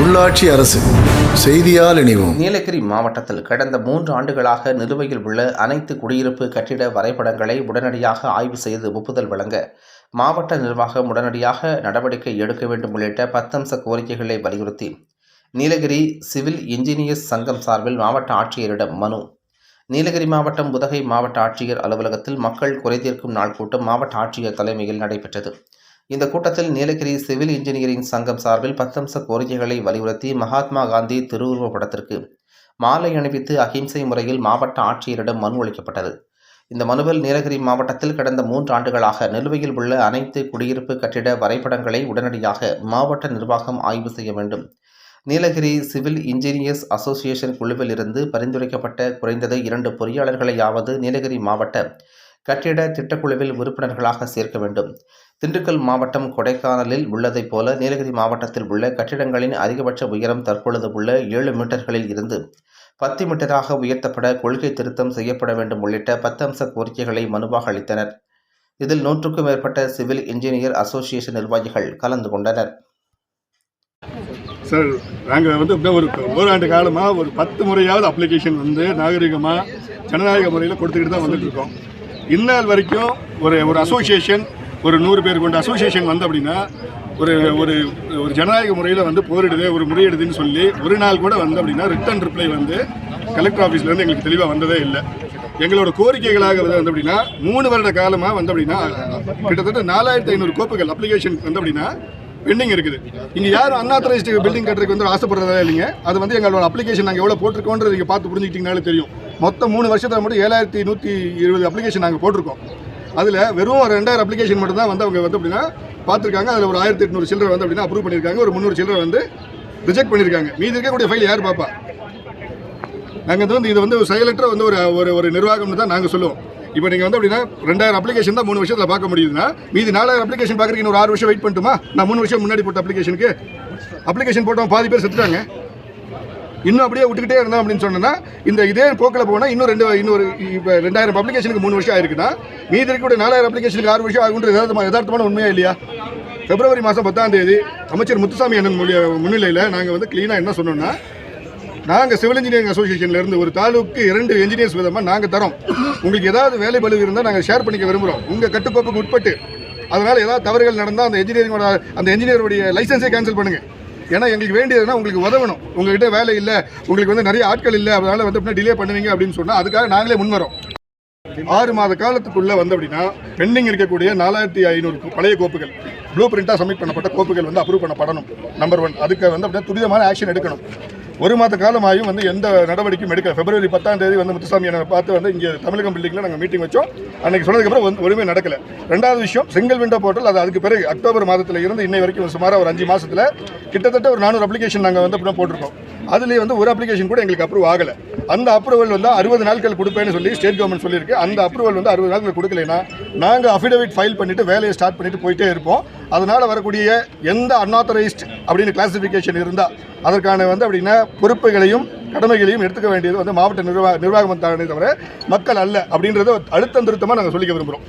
உள்ளாட்சி அரசு செய்தியால் இணைவோம். நீலகிரி மாவட்டத்தில் கடந்த மூன்று ஆண்டுகளாக நிலுவையில் உள்ள அனைத்து குடியிருப்பு கட்டிட வரைபடங்களை உடனடியாக ஆய்வு செய்து ஒப்புதல் வழங்க மாவட்ட நிர்வாகம் உடனடியாக நடவடிக்கை எடுக்க வேண்டும் உள்ளிட்ட பத்தம்ச கோரிக்கைகளை வலியுறுத்தி நீலகிரி சிவில் இன்ஜினியர்ஸ் சங்கம் சார்பில் மாவட்ட ஆட்சியரிடம் மனு. நீலகிரி மாவட்டம் புதகை மாவட்ட ஆட்சியர் அலுவலகத்தில் மக்கள் குறைதீர்க்கும் நாள் கூட்டம் மாவட்ட ஆட்சியர் தலைமையில் நடைபெற்றது. இந்த கூட்டத்தில் நீலகிரி சிவில் இன்ஜினியரிங் சங்கம் சார்பில் பத்தம்ச கோரிக்கைகளை வலியுறுத்தி மகாத்மா காந்தி திருவுருவப் படத்திற்கு மாலை அணிவித்து அகிம்சை முறையில் மாவட்ட ஆட்சியரிடம் மனு அளிக்கப்பட்டது. இந்த மனுவில் நீலகிரி மாவட்டத்தில் கடந்த மூன்று ஆண்டுகளாக நிலுவையில் உள்ள அனைத்து குடியிருப்பு கட்டிட வரைபடங்களை உடனடியாக மாவட்ட நிர்வாகம் ஆய்வு செய்ய வேண்டும். நீலகிரி சிவில் இன்ஜினியர்ஸ் அசோசியேஷன் குழுவில் இருந்து பரிந்துரைக்கப்பட்ட குறைந்தது இரண்டு பொறியாளர்களையாவது நீலகிரி மாவட்ட கட்டிட திட்டக்குழுவில் உறுப்பினர்களாக சேர்க்க வேண்டும். திண்டுக்கல் மாவட்டம் கொடைக்கானலில் உள்ளதைப் போல நீலகிரி மாவட்டத்தில் உள்ள கட்டிடங்களின் அதிகபட்ச உயரம் தற்பொழுது உள்ள ஏழு மீட்டர்களில் இருந்து பத்து மீட்டராக உயர்த்தப்பட கொள்கை திருத்தம் செய்யப்பட வேண்டும் உள்ளிட்ட பத்து அம்ச கோரிக்கைகளை மனுவாக அளித்தனர். இதில் நூற்றுக்கும் மேற்பட்ட சிவில் இன்ஜினியர் அசோசியேஷன் நிர்வாகிகள் கலந்து கொண்டனர். சார் நாங்கள் வந்து ஒரு ஓராண்டு காலமாக ஒரு பத்து முறையாவது அப்ளிகேஷன் வந்து நாகரிகமாக ஜனநாயக முறையில் கொடுத்துக்கிட்டு தான் வந்துட்டு இருக்கோம். இந்நாள் வரைக்கும் ஒரு ஒரு அசோசியேஷன் ஒரு நூறு பேர் கொண்ட அசோசியேஷன் வந்து அப்படின்னா ஒரு ஒரு ஒரு ஜனநாயக முறையில் வந்து போரிடுது ஒரு முறையிடுதுன்னு சொல்லி ஒரு நாள் கூட வந்து அப்படின்னா ரிட்டன் ரிப்ளை வந்து கலெக்டர் ஆஃபீஸ்லேருந்து எங்களுக்கு தெளிவாக வந்ததே இல்லை. எங்களோட கோரிக்கைகளாக வந்து அப்படின்னா மூணு வருட காலமாக வந்து அப்படின்னா கிட்டத்தட்ட நாலாயிரத்தி ஐநூறு கோப்புகள் அப்ளிகேஷன் வந்து அப்படின்னா பெண்டிங் இருக்குது. இங்கே யாரும் அன்ஆத்தரைஸ்டு பில்டிங் கட்டுறதுக்கு வந்து ஆசைப்படுறதா இல்லைங்க. அது வந்து எங்களோட அப்ளிகேஷன் நாங்கள் எவ்வளோ போட்டிருக்கோன்றது நீங்கள் பார்த்து புரிஞ்சுக்கிட்டீங்கனாலே தெரியும். மொத்தம் மூணு வருஷத்தில் மட்டும் ஏழாயிரத்தி நூற்றி இருபது அப்ளிகேஷன் நாங்கள் போட்டிருக்கோம். அதில் வெறும் ஒரு ரெண்டாயிரம் அப்ளிகேஷன் மட்டும் தான் வந்து அவங்க வந்து அப்படின்னா பார்த்துருக்காங்க. அதில் ஒரு ஆயிரத்தி எட்நூறு சில்லரை வந்து அப்படின்னா அப்ரூவ் பண்ணியிருக்காங்க. ஒரு முந்நூறு சில்லரை வந்து ரிஜெக்ட் பண்ணியிருக்காங்க. மீதி இருக்கக்கூடிய ஃபைல் யார் பார்ப்பா? நாங்கள் வந்து இது வந்து ஒரு செயலற்ற வந்து ஒரு ஒரு ஒரு நிர்வாகம்னு தான் நாங்கள் சொல்லுவோம். இப்போ நீங்கள் வந்து அப்படின்னா ரெண்டாயிரம் அப்ளிகேஷன் தான் மூணு வருஷத்தில் பார்க்க முடியுதுன்னா மீதி நாலாயிரம் அப்ளிகேஷன் பார்க்குறதுக்கு இன்னொரு ஒரு ஆறு வருஷம் வெயிட் பண்ணிட்டுமா? நான் மூணு வருஷம் முன்னாடி போட்ட அப்ளிகேஷனுக்கு அப்ளிகேஷன் போட்டோம் பாதி பேர் செத்துட்டாங்க. இன்னும் அப்படியே விட்டுக்கிட்டே இருந்தோம் அப்படின்னு சொன்னோன்னா இந்த இதே போக்கில் போனால் இன்னும் ரெண்டு இன்னொரு இப்போ ரெண்டாயிரம் அப்ளிகேஷனுக்கு மூணு வருஷம் ஆயிருக்குன்னா மீதி இருக்கக்கூடிய நாலாயிரம் அப்ளிகேஷனுக்கு ஆறு வருஷம் ஆகுன்ற யதார்த்தமா யதார்த்தமான உண்மையா இல்லையா? பிப்ரவரி மாதம் பத்தாம் தேதி அமைச்சர் முத்துசாமி அண்ணன் முன்னிலையில் நாங்கள் வந்து க்ளீனாக என்ன சொன்னோம்னா நாங்கள் சிவில் இன்ஜினியரிங் அசோசியேஷன்லேருந்து ஒரு தாலுக்கு இரண்டு இன்ஜினியர்ஸ் விதமாக நாங்கள் தரோம். உங்களுக்கு ஏதாவது வேலை பழுவு இருந்தால் நாங்கள் ஷேர் பண்ணிக்க விரும்புகிறோம் உங்கள் கட்டுக்கோப்புக்கு உட்பட்டு. அதனால் ஏதாவது தவறுகள் நடந்தால் அந்த இன்ஜினியரிங்கோட அந்த இன்ஜினியருடைய லைசன்ஸே கேன்சல் பண்ணுங்கள் ஏன்னா எங்களுக்கு வேண்டியதுன்னா உங்களுக்கு உதவணும். உங்ககிட்ட வேலை இல்லை உங்களுக்கு வந்து நிறைய ஆட்கள் இல்லை அதனால வந்து அப்படின்னா டிலே பண்ணுவீங்க அப்படின்னு சொன்னால் அதுக்காக நாங்களே முன் வரோம். ஆறு மாத காலத்துக்குள்ள வந்து அப்படின்னா பெண்டிங் இருக்கக்கூடிய நாலாயிரத்தி ஐநூறு பழைய கோப்புகள் ப்ளூ பிரிண்டாக சப்மிட் பண்ணப்பட்ட கோப்புகள் வந்து அப்ரூவ் பண்ணப்படணும். நம்பர் ஒன் அதுக்கு வந்து அப்படியே துரிதமான ஆக்ஷன் எடுக்கணும். ஒரு மாத காலமாயும் வந்து எந்த நடவடிக்கையும் எடுக்கல பிப்ரவரி பத்தாம் தேதி வந்து முத்துசாமி என்னை பார்த்து வந்து இங்கே தமிழகம் பில்டிங்கில் நாங்கள் மீட்டிங் வச்சோம். அன்னைக்கு சொன்னதுக்கப்புறம் வந்து ஒருமே நடக்கலை. ரெண்டாவது விஷயம் சிங்கிள் விண்டோ போர்ட்டல் அது அதுக்கு பிறகு அக்டோபர் மாதத்தில் இருந்து இன்னை வரைக்கும் சுமாராக ஒரு அஞ்சு மாதத்தில் கிட்டத்தட்ட ஒரு நானூறு அப்ளிகேஷன் நாங்கள் வந்து அப்படின்னா போட்டிருக்கோம். அதுலேயே வந்து ஒரு அப்ளிகேஷன் கூட எங்களுக்கு அப்ரூவ் ஆகலை. அந்த அப்ரூவல் வந்து அறுபது நாட்கள் கொடுப்பேன்னு சொல்லி ஸ்டேட் கவர்மெண்ட் சொல்லியிருக்கு. அந்த அப்ரூவல் வந்து அறுபது நாட்கள் கொடுக்கலைன்னா நாங்கள் அஃபிடவிட் ஃபைல் பண்ணிவிட்டு வேலையை ஸ்டார்ட் பண்ணிட்டு போயிட்டே இருப்போம். அதனால் வரக்கூடிய எந்த அன்ஆத்தரைஸ்ட் அப்படின்னு கிளாசிஃபிகேஷன் இருந்தால் அதற்கான வந்து அப்படின்னா பொறுப்புகளையும் கடமைகளையும் எடுத்துக்க வேண்டியது வந்து மாவட்ட நிர்வாக நிர்வாகம் தானே தவிர மக்கள் அல்ல அப்படின்றத அழுத்தம் திருத்தமாக நாங்கள் சொல்லிக்க விரும்புகிறோம்